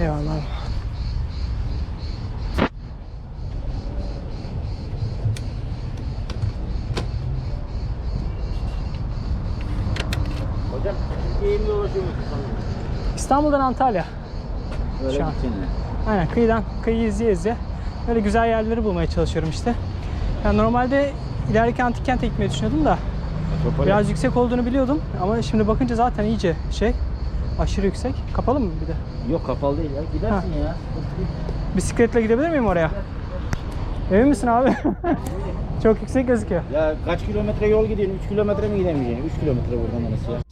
Eyvallah. Hocam Türkiye'ye sanırım? İstanbul'dan Antalya. Öyle Şu an. Aynen kıyıdan kıyı izleye izleye böyle güzel yerleri bulmaya çalışıyorum işte. Yani normalde ileriki antik kente gitmeyi düşünüyordum da biraz yüksek olduğunu biliyordum ama şimdi bakınca zaten iyice şey aşırı yüksek. Kapalı mı bir de? Yok kapalı değil ya. Gidersin ya. Bisikletle gidebilir miyim oraya? Emin misin abi? Çok yüksek gözüküyor. Ya kaç kilometre yol gidiyorsun? 3 kilometre mi gidemeyeceksin? 3 kilometre buradan orası ya.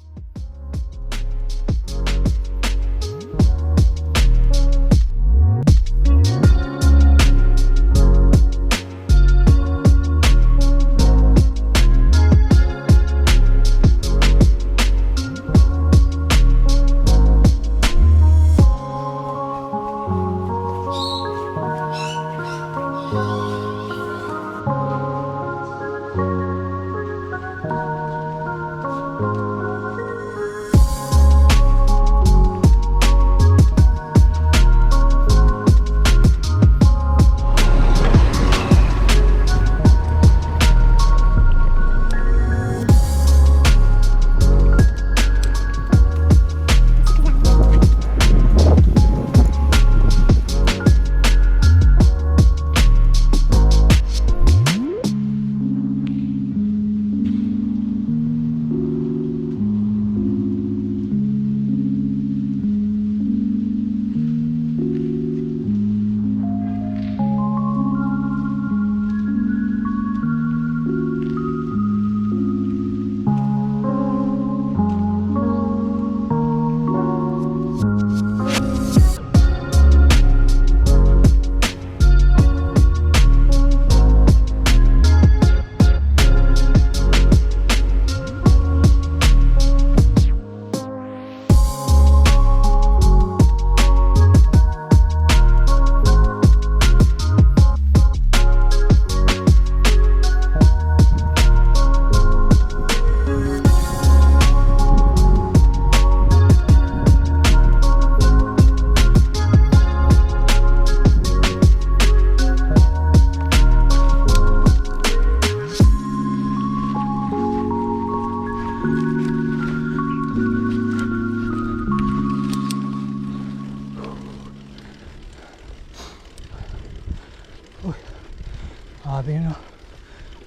Abinin o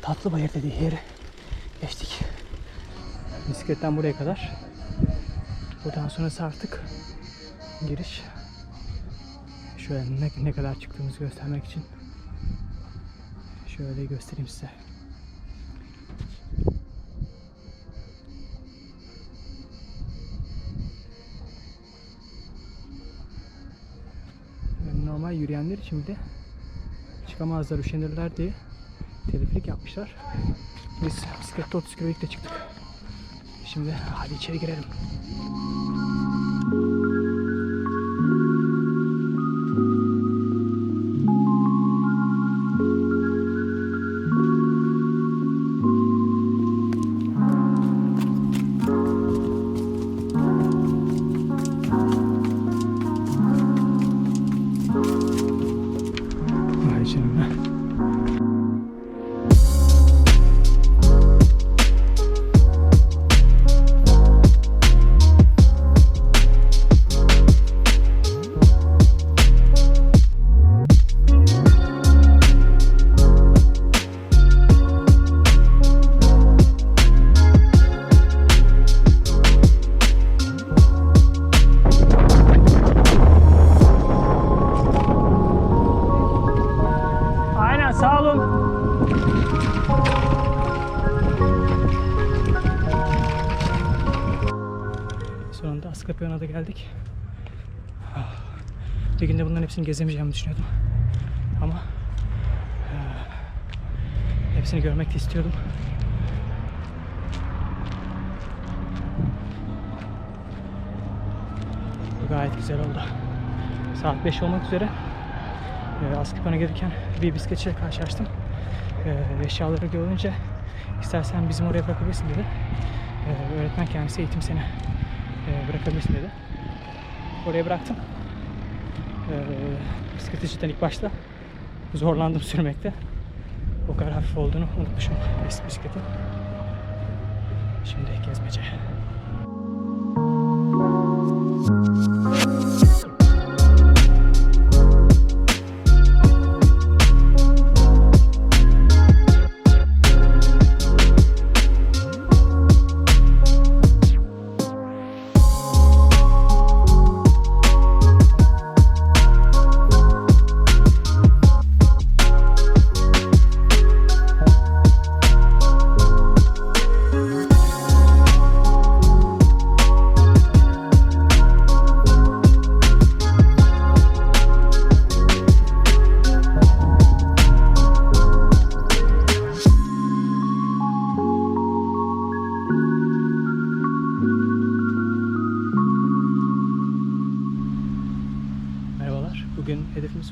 tatlı bayır dediği yeri geçtik. Bisikletten buraya kadar. Buradan sonrası artık giriş. Şöyle ne, ne kadar çıktığımızı göstermek için şöyle göstereyim size. Normal yürüyenler için bir de çıkamazlar, üşenirler diye teliflik yapmışlar. Biz bisiklette 30 kilometre çıktık. Şimdi hadi içeri girelim. Sonunda Askapyon'a da geldik. Ah, Bir günde bunların hepsini gezemeyeceğimi düşünüyordum. Ama eh, hepsini görmek de istiyordum. Gayet güzel oldu. Saat 5 olmak üzere e, Askıpan'a gelirken bir bisikletçiyle karşılaştım. E, eşyaları görünce istersen bizim oraya bırakabilirsin dedi. E, öğretmen kendisi eğitim seni e, bırakabilirsin dedi. oraya bıraktım. Ee, bisikleti cidden ilk başta zorlandım sürmekte. O kadar hafif olduğunu unutmuşum eski bisikletin. Şimdi gezmece. Merhabalar.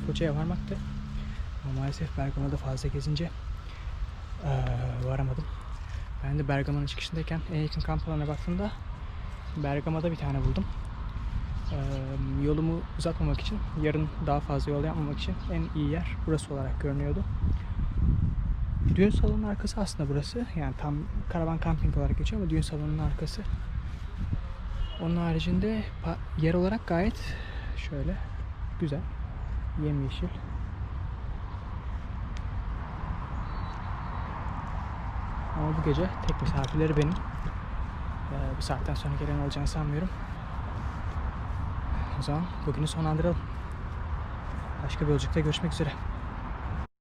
Foça'ya varmaktı. Ama maalesef Bergama'da fazla gezince eee, varamadım. Ben de Bergama'nın çıkışındayken en yakın kamp alanına baktığımda Bergama'da bir tane buldum. Eee, yolumu uzatmamak için, yarın daha fazla yol yapmamak için en iyi yer burası olarak görünüyordu. Düğün salonunun arkası aslında burası. Yani tam karavan camping olarak geçiyor ama düğün salonunun arkası. Onun haricinde yer olarak gayet şöyle güzel. Yemyeşil. Ama bu gece tek misafirleri benim. Ee, bu saatten sonra gelen olacağını sanmıyorum. O zaman bugünü sonlandıralım. Başka bir yolculukta görüşmek üzere.